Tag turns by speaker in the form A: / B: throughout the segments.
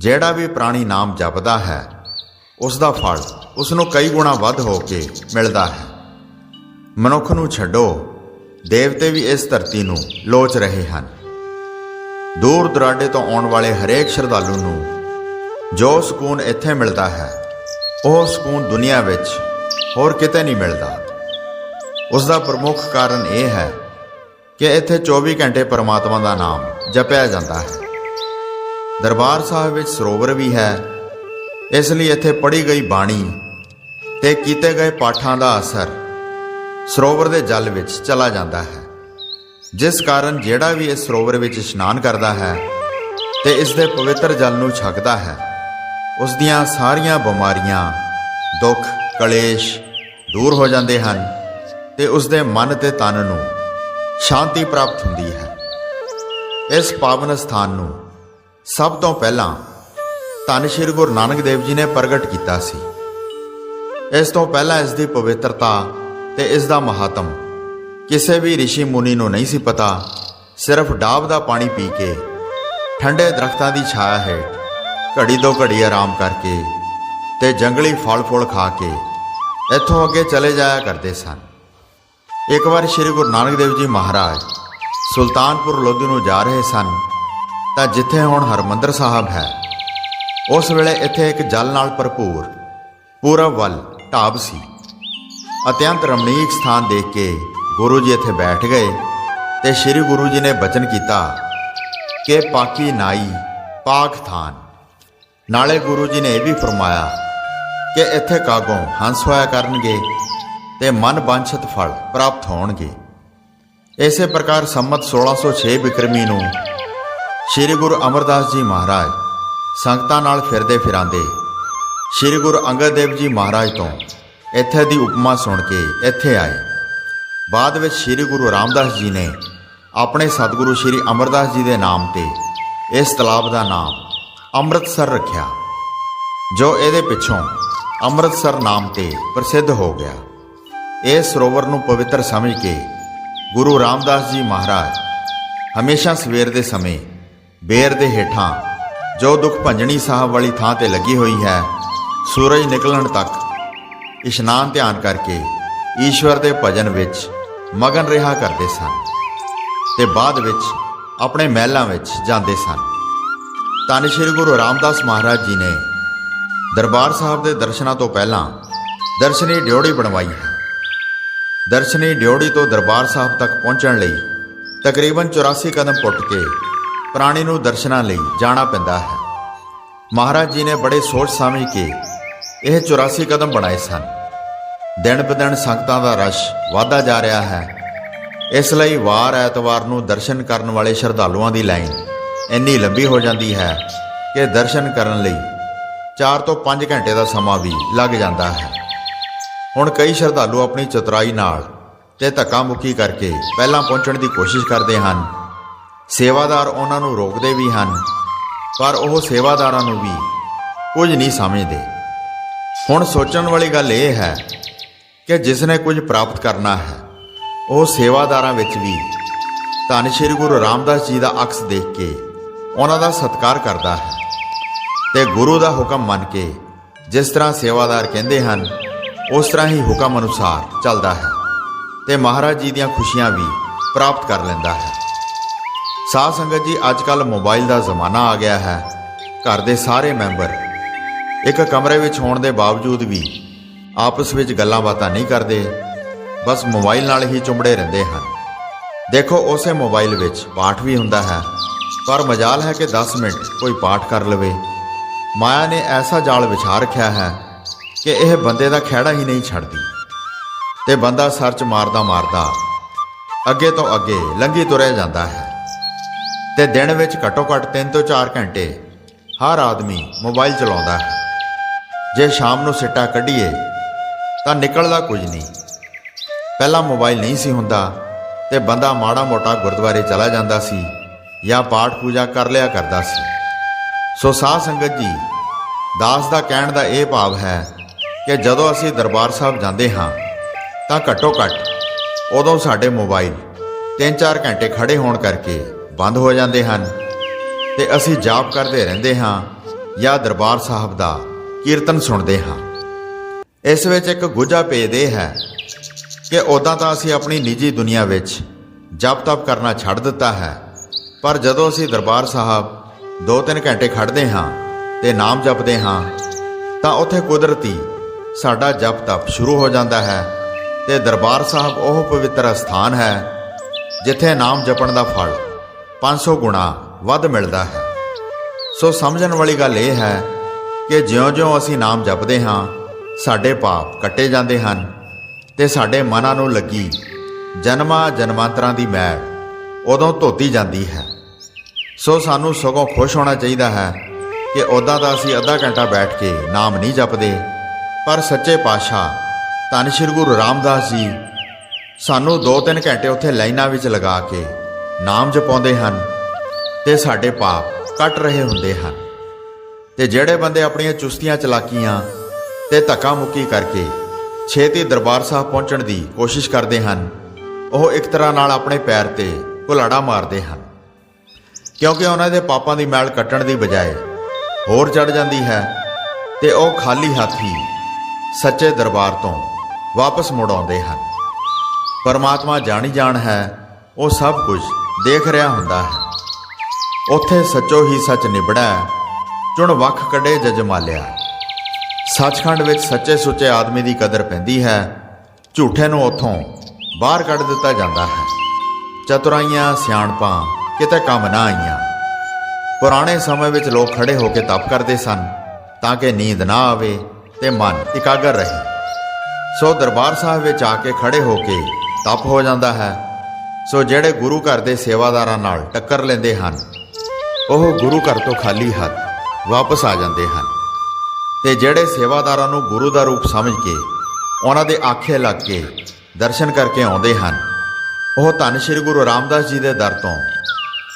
A: ਜਿਹੜਾ ਵੀ ਪ੍ਰਾਣੀ ਨਾਮ ਜਪਦਾ ਹੈ ਉਸ ਦਾ ਫਲ ਉਸ ਨੂੰ ਕਈ ਗੁਣਾ ਵੱਧ ਹੋ ਕੇ ਮਿਲਦਾ ਹੈ। ਮਨੁੱਖ ਨੂੰ ਛੱਡੋ, ਦੇਵਤੇ ਵੀ ਇਸ ਧਰਤੀ ਨੂੰ ਲੋਚ ਰਹੇ ਹਨ। ਦੂਰ ਦੁਰਾਡੇ ਤੋਂ ਆਉਣ ਵਾਲੇ ਹਰੇਕ ਸ਼ਰਧਾਲੂ ਨੂੰ ਜੋ ਸਕੂਨ ਇੱਥੇ ਮਿਲਦਾ ਹੈ, ਉਹ ਸਕੂਨ ਦੁਨੀਆ ਵਿੱਚ ਹੋਰ ਕਿਤੇ ਨਹੀਂ ਮਿਲਦਾ। ਉਸ ਦਾ ਪ੍ਰਮੁੱਖ ਕਾਰਨ ਇਹ ਹੈ ਕਿ ਇੱਥੇ 24 ਘੰਟੇ ਪਰਮਾਤਮਾ ਦਾ ਨਾਮ ਜਪਿਆ ਜਾਂਦਾ ਹੈ। ਦਰਬਾਰ ਸਾਹਿਬ ਵਿੱਚ ਸਰੋਵਰ ਵੀ ਹੈ। ਇਸ ਲਈ ਇੱਥੇ ਪੜ੍ਹੀ ਗਈ ਬਾਣੀ ਤੇ ਕੀਤੇ ਗਏ ਪਾਠਾਂ ਦਾ ਅਸਰ ਸਰੋਵਰ ਦੇ ਜਲ ਵਿੱਚ ਚਲਾ ਜਾਂਦਾ ਹੈ। ਜਿਸ ਕਾਰਨ ਜਿਹੜਾ ਵੀ ਇਸ ਸਰੋਵਰ ਵਿੱਚ ਇਸ਼ਨਾਨ ਕਰਦਾ ਹੈ ਤੇ ਇਸ ਦੇ ਪਵਿੱਤਰ ਜਲ ਨੂੰ ਛਕਦਾ ਹੈ, ਉਸ ਦੀਆਂ ਸਾਰੀਆਂ ਬਿਮਾਰੀਆਂ, ਦੁੱਖ, ਕਲੇਸ਼ ਦੂਰ ਹੋ ਜਾਂਦੇ ਹਨ ਤੇ ਉਸ ਦੇ ਮਨ ਤੇ ਤਨ ਨੂੰ ਸ਼ਾਂਤੀ ਪ੍ਰਾਪਤ ਹੁੰਦੀ ਹੈ। ਇਸ ਪਾਵਨ ਸਥਾਨ ਨੂੰ ਸਭ ਤੋਂ ਪਹਿਲਾਂ ਧੰਨ ਸ਼੍ਰੀ ਗੁਰੂ ਨਾਨਕ ਦੇਵ ਜੀ ਨੇ ਪ੍ਰਗਟ ਕੀਤਾ ਸੀ। ਇਸ ਤੋਂ ਪਹਿਲਾਂ ਇਸ ਦੀ ਪਵਿੱਤਰਤਾ ਤੇ ਇਸ ਦਾ ਮਹਾਤਮ ਕਿਸੇ ਵੀ ઋષਿ ਮੁਨੀ ਨੂੰ ਨਹੀਂ ਸੀ ਪਤਾ, ਸਿਰਫ ਡਾਬ ਦਾ ਪਾਣੀ ਪੀ ਕੇ, ਠੰਡੇ ਦਰਖਤਾਂ ਦੀ ਛਾਇਆ ਹੇਠ ਘੜੀ ਤੋਂ ਘੜੀ ਆਰਾਮ ਕਰਕੇ ਤੇ ਜੰਗਲੀ ਫਲ ਫੁੱਲ ਖਾ ਕੇ ਇੱਥੋਂ ਅੱਗੇ ਚਲੇ ਜਾਇਆ ਕਰਦੇ ਸਨ। ਇੱਕ ਵਾਰ ਸ੍ਰੀ ਗੁਰੂ ਨਾਨਕ ਦੇਵ ਜੀ ਮਹਾਰਾਜ ਸੁਲਤਾਨਪੁਰ ਲੋਧੀ ਨੂੰ ਜਾ ਰਹੇ ਸਨ ਤਾਂ ਜਿੱਥੇ ਹੁਣ ਹਰਮੰਦਰ ਸਾਹਿਬ ਹੈ, ਉਸ ਵੇਲੇ ਇੱਥੇ ਇੱਕ ਜਲ ਨਾਲ ਭਰਪੂਰ ਪੂਰਬ ਵੱਲ ਢਾਬ ਸੀ। ਅਤਿਅੰਤ ਰਮਣੀਕ ਸਥਾਨ ਦੇਖ ਕੇ ਗੁਰੂ ਜੀ ਇੱਥੇ ਬੈਠ ਗਏ ਤੇ ਸ੍ਰੀ ਗੁਰੂ ਜੀ ਨੇ ਬਚਨ ਕੀਤਾ ਕਿ ਪਾਕੀ ਨਾਈ ਪਾਕ ਥਾਨ। ਨਾਲੇ ਗੁਰੂ ਜੀ ਨੇ ਇਹ ਵੀ ਫਰਮਾਇਆ ਕਿ ਇੱਥੇ ਕਾਗੋਂ ਹੰਸ ਹੋਇਆ ਕਰਨਗੇ ਤੇ ਮਨ ਵਾਂਛਿਤ ਫਲ ਪ੍ਰਾਪਤ ਹੋਣਗੇ। ਇਸੇ ਪ੍ਰਕਾਰ ਸੰਮਤ 1606 ਬਿਕਰਮੀ ਨੂੰ ਸ੍ਰੀ ਗੁਰੂ ਅਮਰਦਾਸ ਜੀ ਮਹਾਰਾਜ ਸੰਗਤਾਂ ਨਾਲ ਫਿਰਦੇ ਫਿਰਾਂਦੇ ਸ੍ਰੀ ਗੁਰੂ ਅੰਗਦ ਦੇਵ ਜੀ ਮਹਾਰਾਜ ਤੋਂ ਇੱਥੇ ਦੀ ਉਪਮਾ ਸੁਣ ਕੇ ਇੱਥੇ ਆਏ। ਬਾਅਦ ਵਿੱਚ ਸ੍ਰੀ ਗੁਰੂ ਰਾਮਦਾਸ ਜੀ ਨੇ ਆਪਣੇ ਸਤਿਗੁਰੂ ਸ੍ਰੀ ਅਮਰਦਾਸ ਜੀ ਦੇ ਨਾਮ ਤੇ ਇਸ ਤਲਾਬ ਦਾ ਨਾਮ ਅੰਮ੍ਰਿਤਸਰ ਰੱਖਿਆ, ਜੋ ਇਹਦੇ ਪਿੱਛੋਂ ਅੰਮ੍ਰਿਤਸਰ ਨਾਮ ਤੇ ਪ੍ਰਸਿੱਧ ਹੋ ਗਿਆ। ਇਸ ਸਰੋਵਰ ਨੂੰ ਪਵਿੱਤਰ ਸਮਝ ਕੇ ਗੁਰੂ ਰਾਮਦਾਸ ਜੀ ਮਹਾਰਾਜ ਹਮੇਸ਼ਾ ਸਵੇਰ ਦੇ ਸਮੇਂ ਬੇਰ ਦੇ ਹੇਠਾਂ, ਜੋ ਦੁੱਖ ਭੰਜਣੀ ਸਾਹਿਬ ਵਾਲੀ ਥਾਂ ਤੇ ਲੱਗੀ ਹੋਈ ਹੈ, ਸੂਰਜ ਨਿਕਲਣ ਤੱਕ ਇਸ਼ਨਾਨ ਧਿਆਨ ਕਰਕੇ ਈਸ਼ਵਰ ਦੇ ਭਜਨ ਵਿੱਚ ਮਗਨ ਰਿਹਾ ਕਰਦੇ ਸਨ ਤੇ ਬਾਅਦ ਵਿੱਚ ਆਪਣੇ ਮਹਿਲਾਂ ਵਿੱਚ ਜਾਂਦੇ ਸਨ। ਧੰਨ ਸ਼੍ਰੀ ਗੁਰੂ ਰਾਮਦਾਸ ਮਹਾਰਾਜ ਜੀ ਨੇ ਦਰਬਾਰ ਸਾਹਿਬ ਦੇ ਦਰਸ਼ਨਾਂ ਤੋਂ ਪਹਿਲਾਂ ਦਰਸ਼ਨੀ ਡਿਉੜੀ ਬਣਵਾਈ ਹੈ। ਦਰਸ਼ਨੀ ਡਿਉੜੀ ਤੋਂ ਦਰਬਾਰ ਸਾਹਿਬ ਤੱਕ ਪਹੁੰਚਣ ਲਈ ਤਕਰੀਬਨ 84 ਕਦਮ ਪੁੱਟ ਕੇ ਪ੍ਰਾਣੀ ਨੂੰ ਦਰਸ਼ਨਾਂ ਲਈ ਜਾਣਾ ਪੈਂਦਾ ਹੈ। ਮਹਾਰਾਜ ਜੀ ਨੇ ਬੜੇ ਸੋਚ ਸਮਝ ਕੇ ਇਹ 84 ਕਦਮ ਬਣਾਏ ਸਨ। ਦਿਨ ਬਦਨ ਸੰਗਤਾਂ ਦਾ ਰਸ਼ ਵਧਦਾ ਜਾ ਰਿਹਾ ਹੈ। ਇਸ ਲਈ ਵਾਰ ਐਤਵਾਰ ਨੂੰ ਦਰਸ਼ਨ ਕਰਨ ਵਾਲੇ ਸ਼ਰਧਾਲੂਆਂ ਦੀ ਲਾਈਨ ਇੰਨੀ ਲੰਬੀ ਹੋ ਜਾਂਦੀ ਹੈ ਕਿ ਦਰਸ਼ਨ ਕਰਨ ਲਈ 4 ਤੋਂ 5 ਘੰਟੇ ਦਾ ਸਮਾਂ ਵੀ ਲੱਗ ਜਾਂਦਾ ਹੈ। ਹੁਣ ਕਈ ਸ਼ਰਧਾਲੂ ਆਪਣੀ ਚਤੁਰਾਈ ਨਾਲ ਤੇ ਧੱਕਾ ਮੁੱਕੀ ਕਰਕੇ ਪਹਿਲਾਂ ਪਹੁੰਚਣ ਦੀ ਕੋਸ਼ਿਸ਼ ਕਰਦੇ ਹਨ। ਸੇਵਾਦਾਰ ਉਹਨਾਂ ਨੂੰ ਰੋਕਦੇ ਵੀ ਹਨ, ਪਰ ਉਹ ਸੇਵਾਦਾਰਾਂ ਨੂੰ ਵੀ ਕੁਝ ਨਹੀਂ ਸਮਝਦੇ। ਹੁਣ ਸੋਚਣ ਵਾਲੀ ਗੱਲ ਇਹ ਹੈ ਕਿ ਜਿਸ ਨੇ ਕੁਝ ਪ੍ਰਾਪਤ ਕਰਨਾ ਹੈ, ਉਹ ਸੇਵਾਦਾਰਾਂ ਵਿੱਚ ਵੀ ਧੰਨ ਸ਼੍ਰੀ ਗੁਰੂ ਰਾਮਦਾਸ ਜੀ ਦਾ ਅਕਸ ਦੇਖ ਕੇ ਉਹਨਾਂ ਦਾ ਸਤਿਕਾਰ ਕਰਦਾ ਹੈ ਤੇ ਗੁਰੂ ਦਾ ਹੁਕਮ ਮੰਨ ਕੇ ਜਿਸ ਤਰ੍ਹਾਂ ਸੇਵਾਦਾਰ ਕਹਿੰਦੇ ਹਨ, ਉਸ ਤਰ੍ਹਾਂ ਹੀ ਹੁਕਮ ਅਨੁਸਾਰ ਚੱਲਦਾ ਹੈ ਤੇ ਮਹਾਰਾਜ ਜੀ ਦੀਆਂ ਖੁਸ਼ੀਆਂ ਵੀ ਪ੍ਰਾਪਤ ਕਰ ਲੈਂਦਾ ਹੈ। ਸਾਧ ਸੰਗਤ ਜੀ ਅੱਜ ਕੱਲ ਮੋਬਾਈਲ ਦਾ ਜ਼ਮਾਨਾ ਆ ਗਿਆ ਹੈ। ਘਰ ਦੇ ਸਾਰੇ ਮੈਂਬਰ ਇੱਕ ਕਮਰੇ ਵਿੱਚ ਹੋਣ ਦੇ ਬਾਵਜੂਦ ਵੀ ਆਪਸ ਵਿੱਚ ਗੱਲਾਂ ਬਾਤਾਂ ਨਹੀਂ ਕਰਦੇ, ਬਸ ਮੋਬਾਈਲ ਨਾਲ ਹੀ ਚੁੰਬੜੇ ਰਹਿੰਦੇ ਹਨ। ਦੇਖੋ, ਉਸੇ ਮੋਬਾਈਲ ਵਿੱਚ ਪਾਠ ਵੀ ਹੁੰਦਾ ਹੈ। ਪਰ ਮਜਾਲ ਹੈ ਕਿ 10 ਮਿੰਟ ਕੋਈ ਪਾਠ ਕਰ ਲਵੇ। ਮਾਇਆ ਨੇ ਐਸਾ ਜਾਲ ਵਿਛਾ ਰੱਖਿਆ ਹੈ ਕਿ ਇਹ ਬੰਦੇ ਦਾ ਖਹਿੜਾ ਹੀ ਨਹੀਂ ਛੱਡਦੀ। ਤੇ ਬੰਦਾ ਸਰਚ ਮਾਰਦਾ ਮਾਰਦਾ ਅੱਗੇ ਤੋਂ ਅੱਗੇ ਲੰਘੀ ਤੁਰਿਆ ਜਾਂਦਾ ਹੈ। ਤੇ ਦਿਨ ਵਿੱਚ ਘੱਟੋ ਘੱਟ 3 ਤੋਂ 4 ਘੰਟੇ ਹਰ ਆਦਮੀ ਮੋਬਾਈਲ ਚਲਾਉਂਦਾ ਹੈ। ਜੇ ਸ਼ਾਮ ਨੂੰ ਸਿੱਟਾ ਕੱਢੀਏ, ਤਾਂ ਨਿਕਲਦਾ ਕੁਝ ਨਹੀਂ। ਪਹਿਲਾਂ ਮੋਬਾਈਲ ਨਹੀਂ ਸੀ ਹੁੰਦਾ ਤੇ ਬੰਦਾ ਮਾੜਾ ਮੋਟਾ ਗੁਰਦੁਆਰੇ ਚਲਾ ਜਾਂਦਾ ਸੀ ਜਾਂ ਪਾਠ ਪੂਜਾ ਕਰ ਲਿਆ ਕਰਦਾ ਸੀ। ਸੋ ਸਾਧ ਸੰਗਤ ਜੀ, ਦਾਸ ਦਾ ਕਹਿਣ ਦਾ ਇਹ ਭਾਵ ਹੈ ਕਿ ਜਦੋਂ ਅਸੀਂ ਦਰਬਾਰ ਸਾਹਿਬ ਜਾਂਦੇ ਹਾਂ, ਤਾਂ ਘੱਟੋ ਘੱਟ ਉਦੋਂ ਸਾਡੇ ਮੋਬਾਈਲ 3-4 ਘੰਟੇ ਖੜੇ ਹੋਣ ਕਰਕੇ ਬੰਦ ਹੋ ਜਾਂਦੇ ਹਨ ਤੇ ਅਸੀਂ ਜਾਪ ਕਰਦੇ ਰਹਿੰਦੇ ਹਾਂ ਜਾਂ ਦਰਬਾਰ ਸਾਹਿਬ ਦਾ ਕੀਰਤਨ ਸੁਣਦੇ ਹਾਂ। ਇਸ ਵਿੱਚ ਇੱਕ ਗੁੱਝਾ ਭੇਦ ਇਹ ਹੈ ਕਿ ਉਦਾਂ ਤਾਂ ਅਸੀਂ ਆਪਣੀ ਨਿੱਜੀ ਦੁਨੀਆ ਵਿੱਚ ਜਪ ਤਪ ਕਰਨਾ ਛੱਡ ਦਿੱਤਾ ਹੈ, ਪਰ ਜਦੋਂ ਅਸੀਂ ਦਰਬਾਰ ਸਾਹਿਬ 2-3 ਘੰਟੇ ਖੜਦੇ ਹਾਂ ਤੇ ਨਾਮ ਜਪਦੇ ਹਾਂ, ਤਾਂ ਉੱਥੇ ਕੁਦਰਤੀ ਸਾਡਾ ਜਪ ਤਪ ਸ਼ੁਰੂ ਹੋ ਜਾਂਦਾ ਹੈ ਤੇ ਦਰਬਾਰ ਸਾਹਿਬ ਉਹ ਪਵਿੱਤਰ ਸਥਾਨ ਹੈ ਜਿੱਥੇ ਨਾਮ ਜਪਣ ਦਾ ਫਲ 500 ਗੁਣਾ ਵੱਧ ਮਿਲਦਾ ਹੈ। ਸੋ ਸਮਝਣ ਵਾਲੀ ਗੱਲ ਇਹ ਹੈ ਕਿ ਜਿਉਂ-ਜਿਉਂ ਅਸੀਂ ਨਾਮ ਜਪਦੇ ਹਾਂ, ਸਾਡੇ ਪਾਪ ਕੱਟੇ ਜਾਂਦੇ ਹਨ ਤੇ ਸਾਡੇ ਮਨਾਂ ਨੂੰ ਲੱਗੀ ਜਨਮਾਂ ਜਨਮਾਂਤਰਾਂ ਦੀ ਮੈਲ ਉਦੋਂ ਧੋਤੀ ਜਾਂਦੀ ਹੈ। ਸੋ ਸਾਨੂੰ ਸਗੋਂ ਖੁਸ਼ ਹੋਣਾ ਚਾਹੀਦਾ ਹੈ ਕਿ ਉਦਾਂ ਦਾ ਅਸੀਂ ਅੱਧਾ ਘੰਟਾ ਬੈਠ ਕੇ ਨਾਮ ਨਹੀਂ ਜਪਦੇ, ਪਰ ਸੱਚੇ ਪਾਤਸ਼ਾਹ ਧੰਨ ਸ਼੍ਰੀ ਗੁਰੂ ਰਾਮਦਾਸ ਜੀ ਸਾਨੂੰ 2-3 ਘੰਟੇ ਉੱਥੇ ਲਾਈਨਾਂ ਵਿੱਚ ਲਗਾ ਕੇ ਨਾਮ ਜਪਾਉਂਦੇ ਹਨ ਤੇ ਸਾਡੇ ਪਾਪ ਕੱਟ ਰਹੇ ਹੁੰਦੇ ਹਨ। ਤੇ ਜਿਹੜੇ ਬੰਦੇ ਆਪਣੀਆਂ ਚੁਸਤੀਆਂ ਚਲਾਕੀਆਂ ਤੇ ਧੱਕਾ ਮੁੱਕੀ ਕਰਕੇ ਛੇਤੀ ਦਰਬਾਰ ਸਾਹਿਬ ਪਹੁੰਚਣ ਦੀ ਕੋਸ਼ਿਸ਼ ਕਰਦੇ ਹਨ, ਉਹ ਇੱਕ ਤਰ੍ਹਾਂ ਨਾਲ ਆਪਣੇ ਪੈਰ ਤੇ ਘੁਲਾੜਾ ਮਾਰਦੇ ਹਨ। ਕਿਉਂਕਿ ਉਹਨਾਂ ਦੇ ਪਾਪਾਂ ਦੀ ਮੈਲ ਕੱਟਣ ਦੀ ਬਜਾਏ ਹੋਰ ਚੜ ਜਾਂਦੀ ਹੈ ਤੇ ਉਹ ਖਾਲੀ ਹੱਥ ਹੀ ਸੱਚੇ ਦਰਬਾਰ ਤੋਂ ਵਾਪਸ ਮੁੜ ਆਉਂਦੇ ਹਨ। ਪਰਮਾਤਮਾ ਜਾਣੀ ਜਾਣ ਹੈ ਉਹ ਸਭ ਕੁਝ ਦੇਖ ਰਿਹਾ ਹੁੰਦਾ ਹੈ। ਉੱਥੇ ਸੱਚੋ ਹੀ ਸੱਚ ਨਿਬੜਾ ਚੁਣ ਵੱਖ ਕੱਢੇ ਜਜਮਾਲਿਆ ਸੱਚਖੰਡ ਵਿੱਚ ਸੱਚੇ ਸੁੱਚੇ ਆਦਮੀ ਦੀ ਕਦਰ ਪੈਂਦੀ ਹੈ। ਝੂਠੇ ਨੂੰ ਉੱਥੋਂ ਬਾਹਰ ਕੱਢ ਦਿੱਤਾ ਜਾਂਦਾ ਹੈ। ਚਤੁਰਾਈਆਂ, ਸਿਆਣਪਾਂ, ਕਿਤੇ ਕੰਮ ਨਾ ਆਈਆਂ। ਪੁਰਾਣੇ ਸਮੇਂ ਵਿੱਚ ਲੋਕ ਖੜੇ ਹੋ ਕੇ ਤਪ ਕਰਦੇ ਸਨ, ਤਾਂ ਕਿ ਨੀਂਦ ਨਾ ਆਵੇ ਤੇ ਮਨ ਇਕਾਗਰ ਰਹੇ। ਸੋ ਦਰਬਾਰ ਸਾਹਿਬ ਵਿੱਚ ਆ ਕੇ ਖੜੇ ਹੋ ਕੇ ਤਪ ਹੋ ਜਾਂਦਾ ਹੈ। ਸੋ ਜਿਹੜੇ ਗੁਰੂ ਘਰ ਦੇ ਸੇਵਾਦਾਰਾਂ ਨਾਲ ਟੱਕਰ ਲੈਂਦੇ ਹਨ, ਉਹ ਗੁਰੂ ਘਰ ਤੋਂ ਖਾਲੀ ਹੱਥ ਵਾਪਸ ਆ ਜਾਂਦੇ ਹਨ। ਤੇ ਜਿਹੜੇ ਸੇਵਾਦਾਰਾਂ ਨੂੰ ਗੁਰੂ ਦਾ ਰੂਪ ਸਮਝ ਕੇ, ਉਹਨਾਂ ਦੇ ਆਖੇ ਲੱਗ ਕੇ ਦਰਸ਼ਨ ਕਰਕੇ ਆਉਂਦੇ ਹਨ, ਉਹ ਧੰਨ ਸ਼੍ਰੀ ਗੁਰੂ ਰਾਮਦਾਸ ਜੀ ਦੇ ਦਰ ਤੋਂ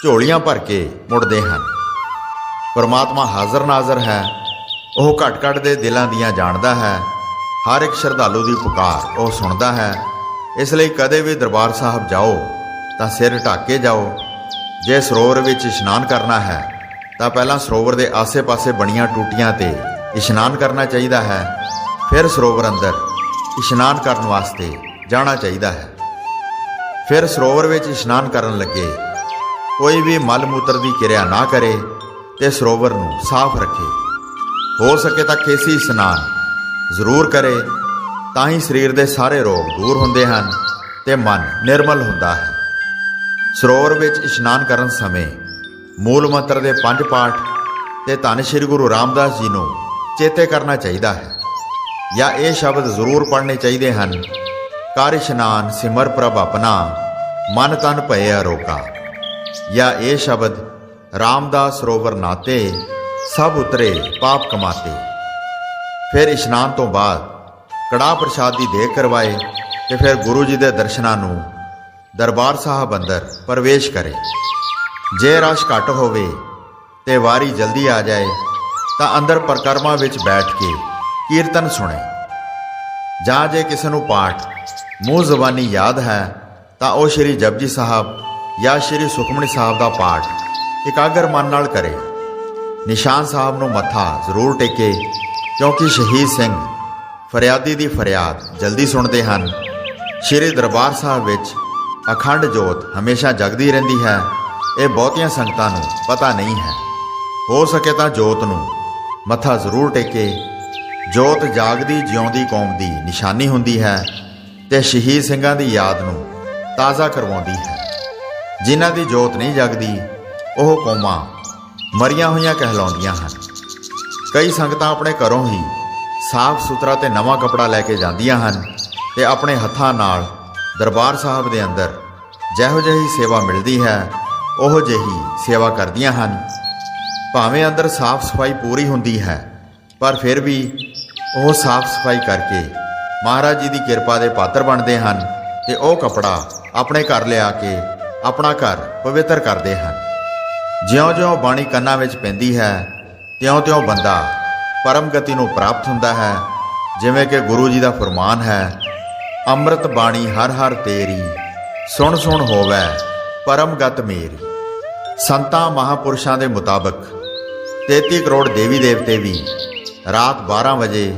A: ਝੋਲੀਆਂ ਭਰ ਕੇ ਮੁੜਦੇ ਹਨ। ਪਰਮਾਤਮਾ ਹਾਜ਼ਰ ਨਾਜ਼ਰ ਹੈ, ਉਹ ਘਟ ਘਟ ਦੇ ਦਿਲਾਂ ਦੀਆਂ ਜਾਣਦਾ ਹੈ, ਹਰ ਇੱਕ ਸ਼ਰਧਾਲੂ ਦੀ ਪੁਕਾਰ ਉਹ ਸੁਣਦਾ ਹੈ, ਇਸ ਲਈ ਕਦੇ ਵੀ ਦਰਬਾਰ ਸਾਹਿਬ ਜਾਓ ਤਾਂ ਸਿਰ ਢੱਕ ਕੇ ਜਾਓ। ਜੇ ਸਰੋਵਰ ਵਿੱਚ ਇਸ਼ਨਾਨ ਕਰਨਾ ਹੈ, ਤਾਂ ਪਹਿਲਾਂ ਸਰੋਵਰ ਦੇ ਆਸੇ-ਪਾਸੇ ਬਣੀਆਂ ਟੂਟੀਆਂ ਤੇ ਇਸ਼ਨਾਨ ਕਰਨਾ ਚਾਹੀਦਾ ਹੈ। ਫਿਰ ਸਰੋਵਰ ਅੰਦਰ ਇਸ਼ਨਾਨ ਕਰਨ ਵਾਸਤੇ ਜਾਣਾ ਚਾਹੀਦਾ ਹੈ। ਫਿਰ ਸਰੋਵਰ ਵਿੱਚ ਇਸ਼ਨਾਨ ਕਰਨ ਲੱਗੇ, ਕੋਈ ਵੀ ਮਲ ਮੂਤਰ ਦੀ ਕਿਰਿਆ ਨਾ ਕਰੇ ਤੇ ਸਰੋਵਰ ਨੂੰ ਸਾਫ਼ ਰੱਖੇ। ਹੋ ਸਕੇ ਤਾਂ ਖੇਸੀ ਇਸ਼ਨਾਨ ਜ਼ਰੂਰ ਕਰੇ, ਤਾਂ ਹੀ ਸਰੀਰ ਦੇ ਸਾਰੇ ਰੋਗ ਦੂਰ ਹੁੰਦੇ ਹਨ ਤੇ ਮਨ ਨਿਰਮਲ ਹੁੰਦਾ ਹੈ। ਸਰੋਵਰ ਵਿੱਚ ਇਸ਼ਨਾਨ ਕਰਨ ਸਮੇਂ ਮੂਲ ਮੰਤਰ ਦੇ ਪੰਜ ਪਾਠ ਤੇ ਧੰਨ ਸ਼੍ਰੀ ਗੁਰੂ ਰਾਮਦਾਸ ਜੀ ਨੂੰ ਚੇਤੇ ਕਰਨਾ ਚਾਹੀਦਾ ਹੈ ਜਾਂ ਇਹ ਸ਼ਬਦ ਜ਼ਰੂਰ ਪੜ੍ਹਨੇ ਚਾਹੀਦੇ ਹਨ, ਕਰ ਇਸ਼ਨਾਨ ਸਿਮਰ ਪ੍ਰਭ ਆਪਣਾ, ਮਨ ਤਨ ਭਏ ਅਰੋਕਾ ਜਾਂ ਇਹ ਸ਼ਬਦ, ਰਾਮਦਾਸ ਸਰੋਵਰ ਨਾਤੇ, ਸਭ ਉਤਰੇ ਪਾਪ ਕਮਾਤੇ ਫਿਰ ਇਸ਼ਨਾਨ ਤੋਂ ਬਾਅਦ ਕੜਾਹ ਪ੍ਰਸ਼ਾਦ ਦੀ ਦੇਗ ਕਰਵਾਏ ਤੇ ਫਿਰ ਗੁਰੂ ਜੀ ਦੇ ਦਰਸ਼ਨਾਂ ਨੂੰ ਦਰਬਾਰ ਸਾਹਿਬ ਅੰਦਰ ਪ੍ਰਵੇਸ਼ ਕਰੇ। ਜੇ ਰਸ਼ ਘੱਟ ਹੋਵੇ ਤੇ ਵਾਰੀ ਜਲਦੀ ਆ ਜਾਏ, ਤਾਂ ਅੰਦਰ ਪ੍ਰਕਰਮਾ ਵਿੱਚ ਬੈਠ ਕੇ ਕੀਰਤਨ ਸੁਣੇ। ਜਾਂ ਜੇ ਕਿਸੇ ਨੂੰ ਪਾਠ, ਮੂੰਹ ਜ਼ਬਾਨੀ ਯਾਦ ਹੈ, ਤਾਂ ਉਹ ਸ਼੍ਰੀ ਜਪਜੀ ਸਾਹਿਬ ਜਾਂ ਸ਼੍ਰੀ ਸੁਖਮਨੀ ਸਾਹਿਬ ਦਾ ਪਾਠ ਇਕਾਗਰ ਮਨ ਨਾਲ ਕਰੇ। ਨਿਸ਼ਾਨ ਸਾਹਿਬ ਨੂੰ ਮੱਥਾ ਜ਼ਰੂਰ ਟੇਕੇ, ਕਿਉਂਕਿ ਸ਼ਹੀਦ ਸਿੰਘ ਫਰਿਆਦੀ ਦੀ ਫਰਿਆਦ ਜਲਦੀ ਸੁਣਦੇ ਹਨ। ਸ਼੍ਰੀ ਦਰਬਾਰ ਸਾਹਿਬ ਵਿੱਚ ਅਖੰਡ ਜੋਤ ਹਮੇਸ਼ਾ ਜਗਦੀ ਰਹਿੰਦੀ ਹੈ। ਇਹ ਬਹੁਤੀਆਂ ਸੰਗਤਾਂ ਨੂੰ ਪਤਾ ਨਹੀਂ ਹੈ। ਹੋ ਸਕੇ ਤਾਂ ਜੋਤ ਨੂੰ ਮੱਥਾ ਜ਼ਰੂਰ ਟੇਕੇ। ਜੋਤ ਜਾਗਦੀ ਜਿਉਂਦੀ ਕੌਮ ਦੀ ਨਿਸ਼ਾਨੀ ਹੁੰਦੀ ਹੈ ਤੇ ਸ਼ਹੀਦ ਸਿੰਘਾਂ ਦੀ ਯਾਦ ਨੂੰ ਤਾਜ਼ਾ ਕਰਵਾਉਂਦੀ ਹੈ। ਜਿਨ੍ਹਾਂ ਦੀ ਜੋਤ ਨਹੀਂ ਜਗਦੀ, ਉਹ ਕੌਮਾਂ ਮਰੀਆਂ ਹੋਈਆਂ ਕਹਿਲਾਉਂਦੀਆਂ ਹਨ। ਕਈ ਸੰਗਤਾਂ ਆਪਣੇ ਘਰੋਂ ਹੀ ਸਾਫ਼ ਸੁਥਰਾ ਤੇ ਨਵਾਂ ਕਪੜਾ ਲੈ ਕੇ ਜਾਂਦੀਆਂ ਹਨ ਤੇ ਆਪਣੇ ਹੱਥਾਂ ਨਾਲ ਦਰਬਾਰ ਸਾਹਿਬ ਦੇ ਅੰਦਰ ਜਿਹੋ ਜਿਹੀ ਸੇਵਾ ਮਿਲਦੀ ਹੈ, ਉਹੋ ਜਿਹੀ ਸੇਵਾ ਕਰਦੀਆਂ ਹਨ। ਭਾਵੇਂ ਅੰਦਰ ਸਾਫ਼ ਸਫ਼ਾਈ ਪੂਰੀ ਹੁੰਦੀ ਹੈ, ਪਰ ਫਿਰ ਵੀ ਉਹ ਸਾਫ਼ ਸਫ਼ਾਈ ਕਰਕੇ ਮਹਾਰਾਜ ਜੀ ਦੀ ਕਿਰਪਾ ਦੇ ਪਾਤਰ ਬਣਦੇ ਹਨ ਤੇ ਉਹ ਕਪੜਾ ਆਪਣੇ ਘਰ ਲਿਆ ਕੇ ਆਪਣਾ ਘਰ ਪਵਿੱਤਰ ਕਰਦੇ ਹਨ। ਜਿਉਂ-ਜਿਉਂ ਬਾਣੀ ਕੰਨਾਂ ਵਿੱਚ ਪੈਂਦੀ ਹੈ, ਤਿਉਂ-ਤਿਉਂ ਬੰਦਾ ਪਰਮ ਗਤੀ ਨੂੰ ਪ੍ਰਾਪਤ ਹੁੰਦਾ ਹੈ, ਜਿਵੇਂ ਕਿ ਗੁਰੂ ਜੀ ਦਾ ਫਰਮਾਨ ਹੈ ਅੰਮ੍ਰਿਤ ਬਾਣੀ ਹਰ ਹਰ ਤੇਰੀ, ਸੁਣ ਸੁਣ ਹੋਵੇ ਪਰਮਗਤ ਮੇਰੀ। ਸੰਤਾਂ ਮਹਾਪੁਰਸ਼ਾਂ ਦੇ ਮੁਤਾਬਕ 33 ਕਰੋੜ ਦੇਵੀ ਦੇਵਤੇ ਵੀ ਰਾਤ 12 ਵਜੇ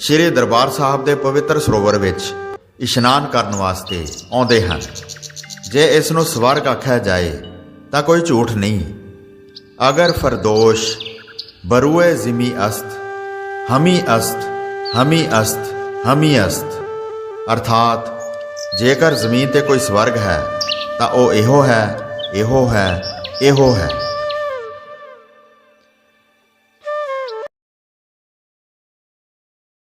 A: ਸ੍ਰੀ ਦਰਬਾਰ ਸਾਹਿਬ ਦੇ ਪਵਿੱਤਰ ਸਰੋਵਰ ਵਿੱਚ ਇਸ਼ਨਾਨ ਕਰਨ ਵਾਸਤੇ ਆਉਂਦੇ ਹਨ। ਜੇ ਇਸ ਨੂੰ ਸਵਰਗ ਆਖਿਆ ਜਾਏ ਤਾਂ ਕੋਈ ਝੂਠ ਨਹੀਂ। ਅਗਰ ਫਰਦੋਸ਼, ਬਰੂਏ ਜ਼ਿਮੀ ਅਸਤ ਹਮੀ ਅਸਤ ਹਮੀ ਅਸਤ ਹਮੀ ਅਸਤ ਅਰਥਾਤ, ਜੇਕਰ ਜ਼ਮੀਨ ਤੇ ਕੋਈ ਸਵਰਗ ਹੈ, ਤਾਂ ਉਹ ਇਹੋ ਹੈ ਇਹੋ ਹੈ ਇਹੋ ਹੈ।